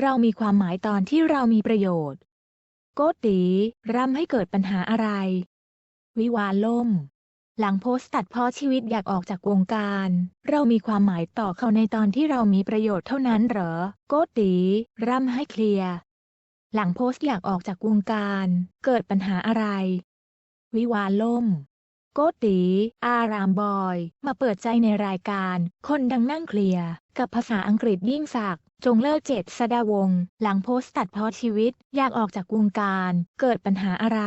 เรามีความหมายตอนที่เรามีประโยชน์ โกตีร่ำให้เกิดปัญหาอะไร วิวาล่ม หลังโพสต์ตัดเพ้อชีวิตอยากออกจากวงการ เรามีความหมายต่อเขาในตอนที่เรามีประโยชน์เท่านั้นเหรอ โกตีร่ำให้เคลียร์ หลังโพสต์อยากออกจากวงการ เกิดปัญหาอะไร วิวาล่ม โกตี อารามบอย มาเปิดใจในรายการ คนดังนั่งเคลียร์ กับภาษาอังกฤษยิ่งศักดิ์จงเลิกเจตสดาวง หลังโพสต์ตัดเพ้อชีวิต อยากออกจากวงการ เกิดปัญหาอะไร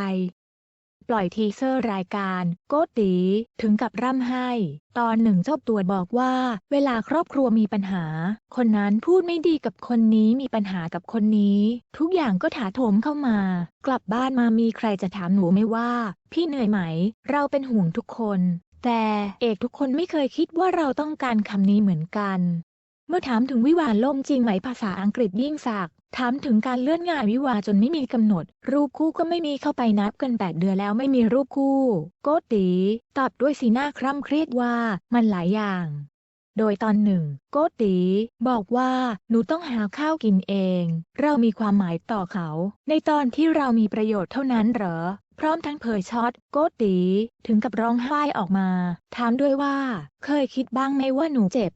ปล่อยทีเซอร์รายการโกตีถึงกับร่ำไห้ ตอนหนึ่งเจ้าตัวบอกว่า เวลาครอบครัวมีปัญหา คนนั้นพูดไม่ดีกับคนนี้มีปัญหากับคนนี้ ทุกอย่างก็ถาโถมเข้ามา กลับบ้านมามีใครจะถามหนูไหมว่า พี่เหนื่อยไหม เราเป็นห่วงทุกคนแต่เอกทุกคนไม่เคยคิดว่าเราต้องการคำนี้เหมือนกัน เมื่อถามถึงวิวาล่มจริงไหมภาษาอังกฤษยิ่งศักถามถึงการเลื่อนงานวิวาจนไม่มีกำหนด รูปคู่ก็ไม่มีเข้าไปนับกันแปดเดือนแล้วไม่มีรูปคู่ โกตีตอบด้วยสีหน้าคร่ำเครียดว่ามันหลายอย่าง โดยตอนหนึ่ง โกตีบอกว่า หนูต้องหาข้าวกินเอง เรามีความหมายต่อเขา ในตอนที่เรามีประโยชน์เท่านั้นเหรอ พร้อมทั้งเผยช็อต โกตีถึงกับร้องไห้ออกมา ถามด้วยว่า เคยคิดบ้างไหมว่าหนูเจ็บ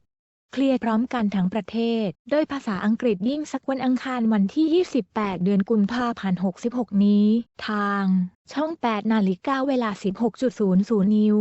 เคลียร์พร้อมกันทั้งประเทศ โดยภาษาอังกฤษยิ่งสักวันอังคารวันที่ 28 เดือนกุมภาพันธ์ 66 นี้ ทาง ช่อง 8 นาฬิกาเวลา 16.00 นิ้ว